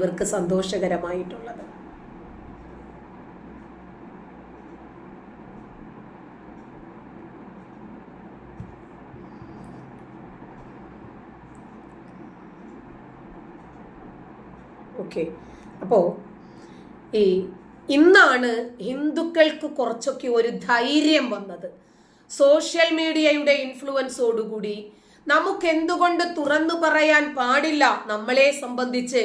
ഇവർക്ക് സന്തോഷകരമായിട്ടുള്ളത്. ഓക്കെ. അപ്പോ ഈ ഇന്നാണ് ഹിന്ദുക്കൾക്ക് കുറച്ചൊക്കെ ഒരു ധൈര്യം വന്നത്. സോഷ്യൽ മീഡിയയുടെ ഇൻഫ്ലുവൻസോടുകൂടി നമുക്ക് എന്തുകൊണ്ട് തുറന്നു പറയാൻ പാടില്ല നമ്മളെ സംബന്ധിച്ച്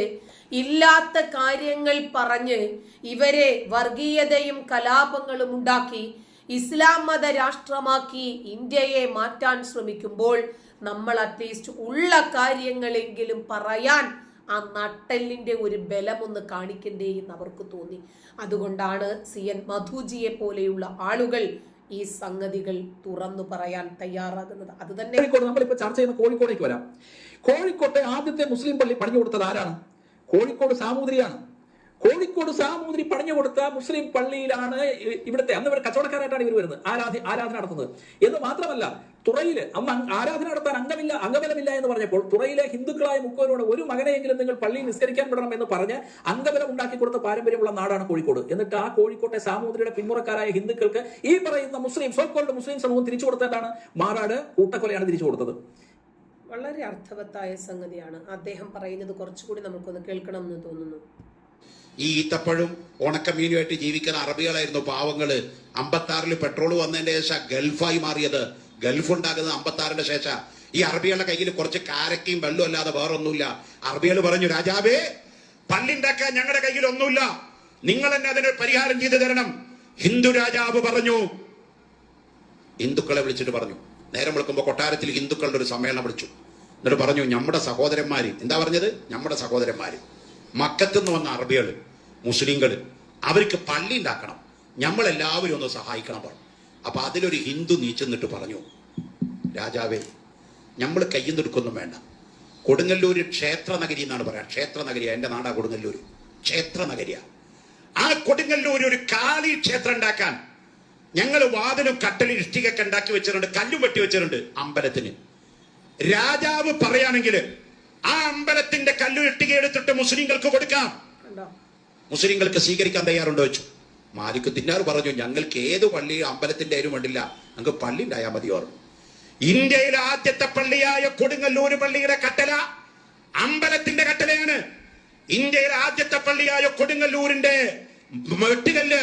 ഇല്ലാത്ത കാര്യങ്ങൾ പറഞ്ഞ് ഇവരെ വർഗീയതയും കലാപങ്ങളും ഉണ്ടാക്കി ഇസ്ലാം മത രാഷ്ട്രമാക്കി ഇന്ത്യയെ മാറ്റാൻ ശ്രമിക്കുമ്പോൾ നമ്മൾ അറ്റ്ലീസ്റ്റ് ഉള്ള കാര്യങ്ങളെങ്കിലും പറയാൻ ആ നട്ടെല്ലിന്റെ ഒരു ബലമൊന്ന് കാണിക്കണ്ടേ എന്ന് അവർക്ക് തോന്നി. അതുകൊണ്ടാണ് സി എൻ മധുജിയെ പോലെയുള്ള ആളുകൾ ഈ സംഗതികൾ തുറന്നു പറയാൻ തയ്യാറാകുന്നത്. അത് തന്നെ നമ്മളിപ്പോൾ നമ്മളിപ്പോ ചർച്ച ചെയ്യുന്ന കോഴിക്കോടേക്ക് വരാം. കോഴിക്കോട്ടെ ആദ്യത്തെ മുസ്ലിം പള്ളി പണിഞ്ഞു കൊടുത്തത് ആരാണ്? കോഴിക്കോട് സാമൂതിരിയാണ്. കോഴിക്കോട് സാമൂതിരി പണിഞ്ഞു കൊടുത്ത മുസ്ലിം പള്ളിയിലാണ് ഇവിടുത്തെ അന്ന് ഇവർ കച്ചവടക്കാരായിട്ടാണ് ഇവർ വരുന്നത് ആരാധി ആരാധന നടത്തുന്നത്. എന്ന് മാത്രമല്ല തുറയിൽ അന്ന് ആരാധന നടത്താൻ അംഗമില്ല അംഗബലമില്ല എന്ന് പറഞ്ഞപ്പോൾ തുറയിലെ ഹിന്ദുക്കളായ മുക്കുവരോട് ഒരു മകനെയെങ്കിലും നിങ്ങൾ പള്ളിയിൽ നിസ്കരിക്കാൻ വിടണം എന്ന് പറഞ്ഞ് അംഗബലം ഉണ്ടാക്കി കൊടുത്ത പാരമ്പര്യമുള്ള നാടാണ് കോഴിക്കോട്. എന്നിട്ട് ആ കോഴിക്കോട്ടെ സാമൂതിരിയുടെ പിന്മുറക്കാരായ ഹിന്ദുക്കൾക്ക് ഈ പറയുന്ന മുസ്ലിം സോക്കോൾഡ് മുസ്ലിം സമൂഹം തിരിച്ചു കൊടുത്തിട്ടാണ് മാറാട് കൂട്ടക്കൊലയാണ് തിരിച്ചു കൊടുത്തത്. വളരെ അർത്ഥവത്തായ സംഗതിയാണ്. അദ്ദേഹം പറയുന്നത് കുറച്ചുകൂടി നമുക്കൊന്ന് കേൾക്കണം എന്ന് തോന്നുന്നു. ഈ ഈത്തപ്പഴും ഉണക്കമീനുമായിട്ട് ജീവിക്കുന്ന അറബികളായിരുന്നു പാവങ്ങൾ. അമ്പത്താറിൽ പെട്രോൾ വന്നതിന്റെ ശേഷം ഗൾഫായി മാറിയത്. ഗൾഫ് ഉണ്ടാകുന്നത് അമ്പത്താറിന്റെ ശേഷം. ഈ അറബികളുടെ കയ്യിൽ കുറച്ച് കാരക്കയും വെള്ളവും അല്ലാതെ വേറൊന്നുമില്ല. അറബികൾ പറഞ്ഞു രാജാവേ പള്ളിണ്ടാക്കാൻ ഞങ്ങളുടെ കയ്യിൽ ഒന്നുമില്ല. നിങ്ങൾ തന്നെ അതിന് പരിഹാരം ചെയ്തു തരണം. ഹിന്ദു രാജാവ് പറഞ്ഞു. ഹിന്ദുക്കളെ വിളിച്ചിട്ട് പറഞ്ഞു. നേരം വിളിക്കുമ്പോ കൊട്ടാരത്തിൽ ഹിന്ദുക്കളുടെ ഒരു സമ്മേളനം വിളിച്ചു. എന്നിട്ട് പറഞ്ഞു നമ്മുടെ സഹോദരന്മാര്. എന്താ പറഞ്ഞത്? നമ്മുടെ സഹോദരന്മാര്. മക്കത്ത് നിന്ന് വന്ന അറബികൾ മുസ്ലിങ്ങൾ അവർക്ക് പള്ളി ഉണ്ടാക്കണം നമ്മളെല്ലാവരും ഒന്ന് സഹായിക്കണം പറഞ്ഞു. അപ്പൊ അതിലൊരു ഹിന്ദു നീച്ചെന്നിട്ട് പറഞ്ഞു രാജാവേ നമ്മൾ കയ്യിൽ നിന്നെടുക്കൊന്നും വേണ്ട. കൊടുങ്ങല്ലൂര് ക്ഷേത്ര നഗരി എന്നാണ് പറയാ. ക്ഷേത്ര നഗരിയ എന്റെ നാടാ കൊടുങ്ങല്ലൂര്. ക്ഷേത്ര നഗരിയ ആ കൊടുങ്ങല്ലൂര് ഒരു കാളി ക്ഷേത്രം ഉണ്ടാക്കാൻ ഞങ്ങൾ വാതിലും കട്ടലും ഇഷ്ടികൊക്കെ ഉണ്ടാക്കി വെച്ചിട്ടുണ്ട് കല്ലും വെട്ടി വെച്ചിട്ടുണ്ട് അമ്പലത്തിന്. രാജാവ് പറയുകയാണെങ്കിൽ ആ അമ്പലത്തിന്റെ കല്ല് ഇഷ്ടിക എടുത്തിട്ട് മുസ്ലിങ്ങൾക്ക് കൊടുക്കാം. മുസ്ലിങ്ങൾക്ക് സ്വീകരിക്കാൻ തയ്യാറുണ്ടോ വെച്ചു മാലിക് തിന്നാർ പറഞ്ഞു ഞങ്ങൾക്ക് ഏത് പള്ളി അമ്പലത്തിന്റെ ആയാലും വേണ്ടില്ല. ഞങ്ങൾക്ക് പള്ളി ഉണ്ടായാൽ മതി ഓർമ്മ ഇന്ത്യയിലെ ആദ്യത്തെ പള്ളിയായ കൊടുങ്ങല്ലൂര് പള്ളിയുടെ കട്ടല അമ്പലത്തിന്റെ കട്ടലയാണ്. ഇന്ത്യയിലെ ആദ്യത്തെ പള്ളിയായ കൊടുങ്ങല്ലൂരിന്റെ വെട്ടുകല്ല്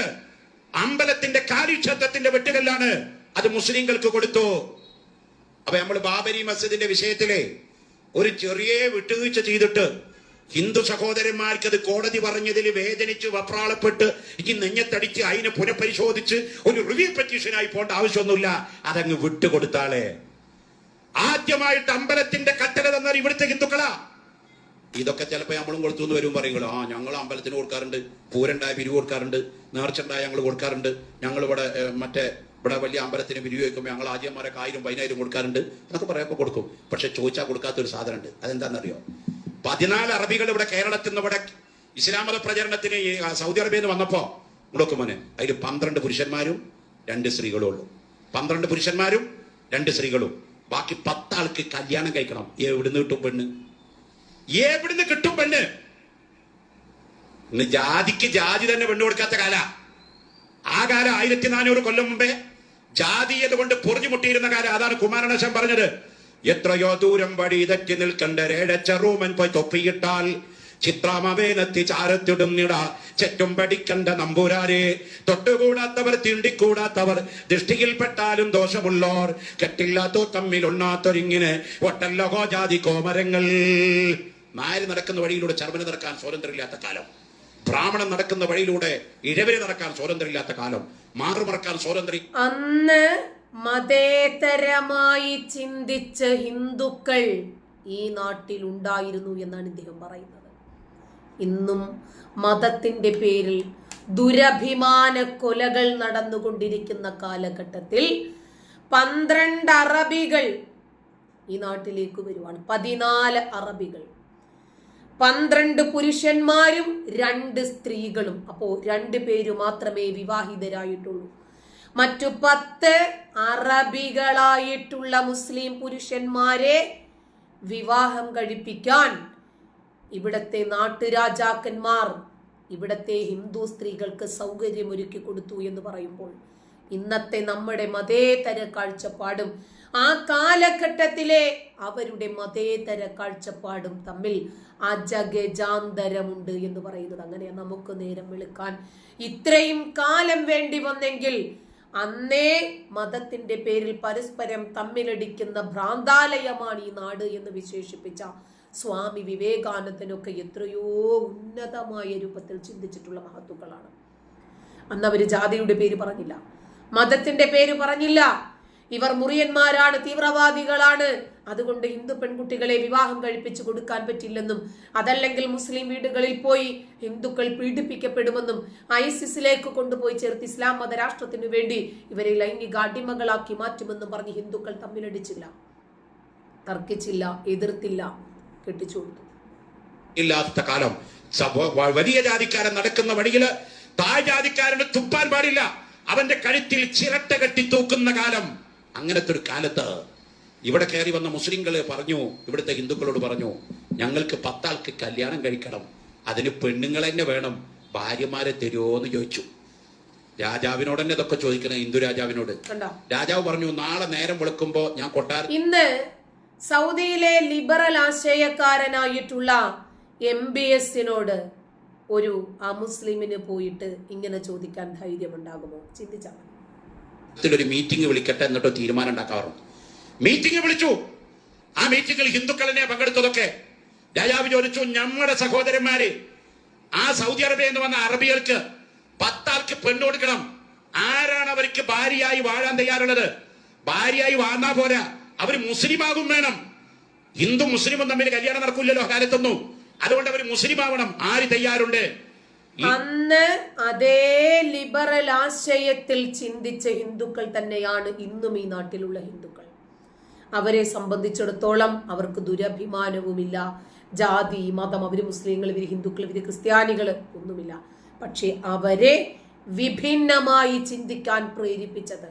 അമ്പലത്തിന്റെ കാലിക്ഷേത്രത്തിന്റെ വെട്ടുകല്ലാണ്. അത് മുസ്ലിങ്ങൾക്ക് കൊടുത്തു. അപ്പൊ നമ്മൾ ബാബരി മസ്ജിദിന്റെ വിഷയത്തിലെ ഒരു ചെറിയ വിട്ടുവീഴ്ച ചെയ്തിട്ട് ഹിന്ദു സഹോദരന്മാർക്ക് അത് കോടതി പറഞ്ഞതിൽ വേദനിച്ച് വപ്രാളപ്പെട്ട് ഇനി നെഞ്ഞത്തടിച്ച് അതിനെ പുനഃപരിശോധിച്ച് ഒരു റിവ്യൂ പെറ്റീഷനായി പോകേണ്ട ആവശ്യമൊന്നുമില്ല. അതങ്ങ് വിട്ടുകൊടുത്താളെ. ആദ്യമായിട്ട് അമ്പലത്തിന്റെ കട്ടല തന്നാൽ ഇവിടുത്തെ ഹിന്ദുക്കളാ. ഇതൊക്കെ ചിലപ്പോൾ നമ്മളും കൊടുത്തു എന്ന് വരും പറയുമ്പോൾ ആ ഞങ്ങൾ അമ്പലത്തിന് കൊടുക്കാറുണ്ട് പൂരണ്ടായ പിരിവ് കൊടുക്കാറുണ്ട് നേർച്ചുണ്ടായ ഞങ്ങൾ കൊടുക്കാറുണ്ട് ഞങ്ങൾ ഇവിടെ മറ്റേ ഇവിടെ വലിയ അമ്പലത്തിന് വിനിയോഗിക്കുമ്പോൾ ഞങ്ങൾ ആദ്യന്മാരൊക്കെ ആയിരം പതിനായിരം കൊടുക്കാറുണ്ട്. എന്നൊക്കെ പറയുമ്പോൾ കൊടുക്കും. പക്ഷെ ചോദിച്ചാൽ കൊടുക്കാത്ത ഒരു സാധനമുണ്ട്. അതെന്താണെന്നറിയോ? പതിനാല് അറബികൾ ഇവിടെ കേരളത്തിൽ നിന്ന് ഇവിടെ ഇസ്ലാം മത പ്രചരണത്തിന് സൗദി അറേബ്യയിൽ നിന്ന് വന്നപ്പോ നോക്കും മോനെ അതിൽ പന്ത്രണ്ട് പുരുഷന്മാരും രണ്ട് സ്ത്രീകളും ഉള്ളു. പന്ത്രണ്ട് പുരുഷന്മാരും രണ്ട് സ്ത്രീകളും. ബാക്കി പത്താൾക്ക് കല്യാണം കഴിക്കണം. എവിടുന്ന് കിട്ടും പെണ്ണ്? എവിടുന്ന് കിട്ടും പെണ്ണ്? ജാതിക്ക് ജാതി തന്നെ പെണ്ണ് കൊടുക്കാത്ത കാല. ആ കാലം ആയിരത്തി നാനൂറ് കൊല്ലം മുമ്പേ ജാതീയത കൊണ്ട് പൊറിഞ്ഞു മുട്ടിയിരുന്ന കാലം അതാണ് കുമാരനാശൻ പറഞ്ഞത്. എത്രയോ ദൂരം വഴി തെറ്റി നിൽക്കണ്ട രേടച്ചറൂമൻ പോയി തൊപ്പിയിട്ടാൽ ചിത്രാമവേനത്തി ചാരത്തിടുന്നിട. ചെറ്റും പഠിക്കണ്ട നമ്പൂരാരെ. തൊട്ടുകൂടാത്തവർ തീണ്ടിക്കൂടാത്തവർ ദൃഷ്ടിയിൽപ്പെട്ടാലും ദോഷമുള്ളോർ. കെട്ടില്ലാത്തോ തമ്മിൽ ഉണ്ണാത്തൊരിങ്ങനെ ഒട്ടല്ലോ ജാതി കോമരങ്ങൾ. നായര് നടക്കുന്ന വഴിയിലൂടെ ചർമ്മന നടക്കാൻ സ്വാതന്ത്ര്യമില്ലാത്ത കാലം. ബ്രാഹ്മണൻ നടക്കുന്ന വഴിയിലൂടെ ഇഴവരെ നടക്കാൻ സ്വാതന്ത്ര്യമില്ലാത്ത കാലം മാറുമറക്കാൻ സ്വാതന്ത്ര്യം. അന്ന് മതേതരമായി ചിന്തിച്ച ഹിന്ദുക്കൾ ഈ നാട്ടിൽ ഉണ്ടായിരുന്നു എന്നാണ് ഇദ്ദേഹം പറയുന്നത്. ഇന്നും മതത്തിന്റെ പേരിൽ ദുരഭിമാന കൊലകൾ നടന്നുകൊണ്ടിരിക്കുന്ന കാലഘട്ടത്തിൽ പന്ത്രണ്ട് അറബികൾ ഈ നാട്ടിലേക്ക് വരുവാണ്. പതിനാല് അറബികൾ. പന്ത്രണ്ട് പുരുഷന്മാരും രണ്ട് സ്ത്രീകളും. അപ്പോ രണ്ട് പേര് മാത്രമേ വിവാഹിതരായിട്ടുള്ളൂ. മറ്റു പത്ത് അറബികളായിട്ടുള്ള മുസ്ലിം പുരുഷന്മാരെ വിവാഹം കഴിപ്പിക്കാൻ ഇവിടത്തെ നാട്ടുരാജാക്കന്മാർ ഇവിടത്തെ ഹിന്ദു സ്ത്രീകൾക്ക് സൗകര്യമൊരുക്കി കൊടുത്തു എന്ന് പറയുമ്പോൾ ഇന്നത്തെ നമ്മുടെ മതേതര കാഴ്ചപ്പാടും ആ കാലഘട്ടത്തിലെ അവരുടെ മതേതര കാഴ്ചപ്പാടും തമ്മിൽ അജഗജാന്തരമുണ്ട് എന്ന് പറയുന്നത്. അങ്ങനെ നമുക്ക് നേരം വിളിക്കാൻ ഇത്രയും കാലം വേണ്ടി വന്നെങ്കിൽ അന്നേ മതത്തിന്റെ പേരിൽ പരസ്പരം തമ്മിലടിക്കുന്ന ഭ്രാന്താലയമാണ് ഈ നാട് എന്ന് വിശേഷിപ്പിച്ച സ്വാമി വിവേകാനന്ദനൊക്കെ എത്രയോ ഉന്നതമായ രൂപത്തിൽ ചിന്തിച്ചിട്ടുള്ള മഹത്തുക്കളാണ്. അന്ന് അവർ ജാതിയുടെ പേര് പറഞ്ഞില്ല. മതത്തിന്റെ പേര് പറഞ്ഞില്ല. ഇവർ മുറിയന്മാരാണ് തീവ്രവാദികളാണ്. അതുകൊണ്ട് ഹിന്ദു പെൺകുട്ടികളെ വിവാഹം കഴിപ്പിച്ചു കൊടുക്കാൻ പറ്റില്ലെന്നും അതല്ലെങ്കിൽ മുസ്ലിം വീടുകളിൽ പോയി ഹിന്ദുക്കൾ പീഡിപ്പിക്കപ്പെടുമെന്നും ഐസിസിലേക്ക് കൊണ്ടുപോയി ചേർത്ത് ഇസ്ലാം മതരാഷ്ട്രത്തിനു വേണ്ടി ഇവരെ ലൈംഗിക അടിമകളാക്കി മാറ്റുമെന്നും പറഞ്ഞ് ഹിന്ദുക്കൾ തമ്മിലടിച്ചില്ല. തർക്കിച്ചില്ല എതിർത്തില്ല കെട്ടിച്ചു കൊടുത്തു. ഇല്ലാത്ത കാലം. വലിയ ജാതിക്കാരൻ നടക്കുന്ന വഴിയിൽ താഴ് ജാതിക്കാരന് തുപ്പാൻ പാടില്ല. അവന്റെ കഴുത്തിൽ ചിരട്ട കെട്ടി തൂക്കുന്ന കാലം. അങ്ങനത്തെ ഒരു കാലത്ത് ഇവിടെ കയറി വന്ന മുസ്ലിങ്ങളെ പറഞ്ഞു ഇവിടുത്തെ ഹിന്ദുക്കളോട് പറഞ്ഞു ഞങ്ങൾക്ക് പത്താൾക്ക് കല്യാണം കഴിക്കണം. അതിന് പെണ്ണുങ്ങൾ തന്നെ വേണം. ഭാര്യമാരെ തരുമോ എന്ന് ചോദിച്ചു. രാജാവിനോട് തന്നെ ഇതൊക്കെ ചോദിക്കണം ഹിന്ദു രാജാവിനോട്. രാജാവ് പറഞ്ഞു നാളെ നേരം വിളിക്കുമ്പോ ഞാൻ കൊട്ടാര ഇന്ന് സൗദിയിലെ ലിബറൽ ആശയക്കാരനായിട്ടുള്ള എം ബി എസിനോട് ഒരു അമുസ്ലിമിന് പോയിട്ട് ഇങ്ങനെ ചോദിക്കാൻ ധൈര്യമുണ്ടാകുമോ? ചിന്തിച്ചാൽ ഒരു മീറ്റിംഗ് വിളിക്കട്ടെ എന്നിട്ടോ തീരുമാനം ഉണ്ടാക്കാറുണ്ട്. മീറ്റിംഗ് വിളിച്ചു. ആ മീറ്റിംഗിൽ ഹിന്ദുക്കളെ പങ്കെടുത്തതൊക്കെ. രാജാവ് ചോദിച്ചു നമ്മുടെ സഹോദരന്മാര് ആ സൗദി അറേബ്യ എന്ന് വന്ന അറബികൾക്ക് പത്താൾക്ക് പെണ്ണു കൊടുക്കണം. ആരാണ് അവർക്ക് ഭാര്യയായി വാഴാൻ തയ്യാറുള്ളത്? ഭാര്യയായി വാങ്ങാ പോരാ. അവർ മുസ്ലിം ആകും വേണം. ഹിന്ദു മുസ്ലിമും തമ്മിൽ കല്യാണം നടക്കില്ലല്ലോ കാലത്തൊന്നും. അതുകൊണ്ട് അവർ മുസ്ലിം ആവണം ആര് തയ്യാറുണ്ട്? അന്ന് അതേ ലിബറൽ ആശയത്തിൽ ചിന്തിച്ച ഹിന്ദുക്കൾ തന്നെയാണ് ഇന്നും ഈ നാട്ടിലുള്ള ഹിന്ദുക്കൾ. അവരെ സംബന്ധിച്ചിടത്തോളം അവർക്ക് ദുരഭിമാനവുമില്ല. ജാതി മതം അവർ മുസ്ലിങ്ങൾ ഇവർ ഹിന്ദുക്കൾ ഇവർ ക്രിസ്ത്യാനികൾ ഒന്നുമില്ല. പക്ഷെ അവരെ വിഭിന്നമായി ചിന്തിക്കാൻ പ്രേരിപ്പിച്ചത്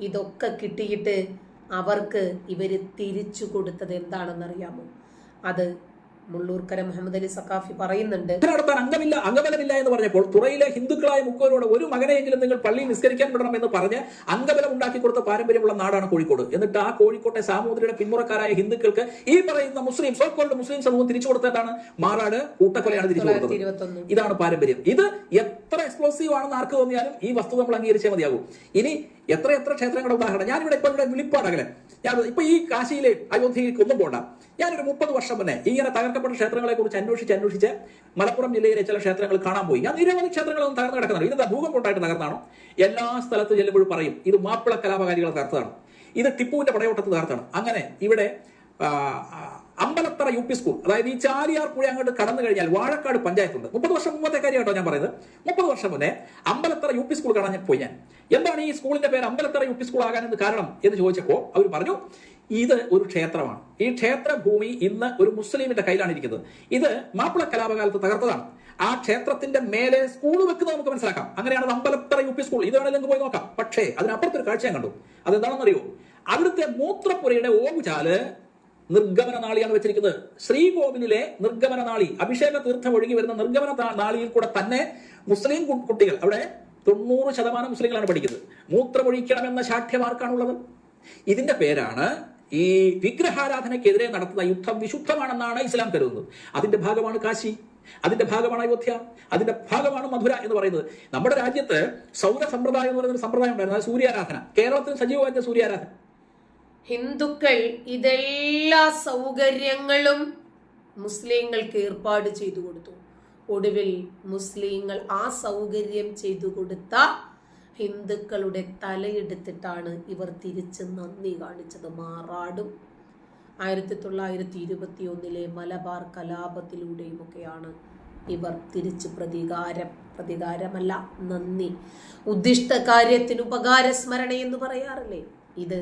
ഇതൊക്കെ കിട്ടിയിട്ട് അവർക്ക് ഇവർ തിരിച്ചു കൊടുത്തത് എന്താണെന്നറിയാമോ? അത് മുള്ളൂർക്കര മുഹമ്മദ് അലി സക്കാഫി പറയുന്നുണ്ട്. നടത്താൻ അംഗമില്ല അംഗബലമില്ല എന്ന് പറഞ്ഞപ്പോൾ തുറയിലെ ഹിന്ദുക്കളായ മുക്കോരോട് ഒരു മകനെയെങ്കിലും നിങ്ങൾ പള്ളിയിൽ നിസ്കരിക്കാൻ വിടണം എന്ന് പറഞ്ഞ് അംഗബലം ഉണ്ടാക്കി കൊടുത്ത പാരമ്പര്യമുള്ള നാടാണ് കോഴിക്കോട്. എന്നിട്ട് ആ കോഴിക്കോട്ടെ സാമൂതിരിയുടെ പിന്മുറക്കാരായ ഹിന്ദുക്കൾക്ക് ഈ പറയുന്ന മുസ്ലിം സോക്കോൾഡ് മുസ്ലിം സമൂഹം തിരിച്ചു കൊടുത്തതാണ് മാറാട് കൂട്ടക്കൊലയാണ് തിരിച്ചു കൊടുത്തത്. ഇതാണ് പാരമ്പര്യം. ഇത് എത്ര എക്സ്പ്ലോസീവ് ആണെന്ന് ആർക്ക് തോന്നിയാലും ഈ വസ്തു നമ്മൾ അംഗീകരിച്ചേ മതിയാകും. ഇനി എത്ര എത്ര ക്ഷേത്രങ്ങളുടെ ഉദാഹരണം. ഞാനിവിടെ ഇപ്പൊ ഇവിടെ വിളിപ്പാടകലെ ഞാൻ ഇപ്പൊ ഈ കാശിയിലെ അയോധ്യയിലേക്ക് ഒന്നും പോണ്ട. ഞാനൊരു മുപ്പത് വർഷം മുന്നേ ഇങ്ങനെ തകർക്കപ്പെട്ട ക്ഷേത്രങ്ങളെ കുറിച്ച് അന്വേഷിച്ച് അന്വേഷിച്ച് മലപ്പുറം ജില്ലയിലെ ചില ക്ഷേത്രങ്ങൾ കാണാൻ പോയി. ഞാൻ നിരവധി ക്ഷേത്രങ്ങളൊന്നും തകർന്നു കിടക്കുന്നുണ്ട് ഇതെന്താ ഭൂകമ്പം തകർന്നാണോ? എല്ലാ സ്ഥലത്ത് ചെല്ലുമ്പോഴും പറയും ഇത് മാപ്പിള കലാപകാരികൾ തകർത്തതാണ്. ഇത് ടിപ്പുവിന്റെ പടയോട്ടത്ത് തകർത്താണ് അങ്ങനെ ഇവിടെ അമ്പലത്തറ യു പി സ്കൂൾ. അതായത് ഈ ചാലിയാർ പുഴ അങ്ങോട്ട് കടന്നു കഴിഞ്ഞാൽ വാഴക്കാട് പഞ്ചായത്തുണ്ട്. മുപ്പത് വർഷം മുമ്പത്തെ കാര്യം കേട്ടോ ഞാൻ പറയുന്നത്. മുപ്പത് വർഷം മുന്നേ അമ്പലത്തറ യു പി സ്കൂൾ കാണാൻ പോയി ഞാൻ. എന്താണ് ഈ സ്കൂളിന്റെ പേര് അമ്പലത്തറ യു പി സ്കൂൾ എന്ന് കാരണം എന്ന് ചോദിച്ചപ്പോൾ അവർ പറഞ്ഞു ഇത് ഒരു ക്ഷേത്രമാണ്. ഈ ക്ഷേത്ര ഭൂമി ഇന്ന് ഒരു മുസ്ലിമിന്റെ കയ്യിലാണ് ഇരിക്കുന്നത്. ഇത് മാപ്പിള കലാപകാലത്ത് തകർത്തതാണ്. ആ ക്ഷേത്രത്തിന്റെ മേലെ സ്കൂൾ വെക്കുന്നത് നമുക്ക് മനസ്സിലാക്കാം. അങ്ങനെയാണ് അമ്പലത്തറ യു പി സ്കൂൾ. ഇത് വേണമെങ്കിൽ പോയി നോക്കാം. പക്ഷേ അതിനപ്പുറത്തൊരു കാഴ്ച ഞാൻ കണ്ടു. അതെന്താണെന്നറിയോ? അവിടുത്തെ മൂത്രപ്പുരയുടെ ഓവുചാൽ നിർഗമന നാളിയാണ് വെച്ചിരിക്കുന്നത്. ശ്രീകോവിലിലെ നിർഗമന നാളി അഭിഷേക തീർത്ഥം ഒഴുകി വരുന്ന നിർഗമന നാളിയിൽ കൂടെ തന്നെ മുസ്ലിം കുട്ടികൾ അവിടെ തൊണ്ണൂറ് ശതമാനം മുസ്ലിങ്ങളാണ് പഠിക്കുന്നത്. മൂത്രമൊഴിക്കണമെന്ന ശാഠ്യമാർക്കാണുള്ളത് ഇതിന്റെ പേരാണ് ഈ വിഗ്രഹാരാധനയ്ക്കെതിരെ നടത്തുന്ന യുദ്ധം വിശുദ്ധമാണെന്നാണ് ഇസ്ലാം കരുതുന്നത്. അതിന്റെ ഭാഗമാണ് കാശി അതിന്റെ ഭാഗമാണ് അയോധ്യ അതിന്റെ ഭാഗമാണ് മധുര എന്ന് പറയുന്നത്. നമ്മുടെ രാജ്യത്ത് സൗര സമ്പ്രദായം എന്ന് പറയുന്ന ഒരു സമ്പ്രദായം ഉണ്ടായിരുന്നു. സൂര്യാരാധന. കേരളത്തിൽ സജീവമായ സൂര്യാരാധന. ഹിന്ദുക്കൾ ഇതെല്ലാ സൗകര്യങ്ങളും മുസ്ലിങ്ങൾക്ക് ഏർപ്പാട് ചെയ്തു കൊടുത്തു. ഒടുവിൽ മുസ്ലിങ്ങൾ ആ സൗകര്യം ചെയ്തു കൊടുത്ത ഹിന്ദുക്കളുടെ തലയെടുത്തിട്ടാണ് ഇവർ തിരിച്ച് നന്ദി കാണിച്ചത്. മാറാടും. ആയിരത്തി തൊള്ളായിരത്തി ഇരുപത്തി ഒന്നിലെ മലബാർ കലാപത്തിലൂടെയുമൊക്കെയാണ് ഇവർ തിരിച്ച് പ്രതികാരം പ്രതികാരമല്ല നന്ദി. ഉദ്ദിഷ്ട സ്മരണ എന്ന് പറയാറില്ലേ? ഇത്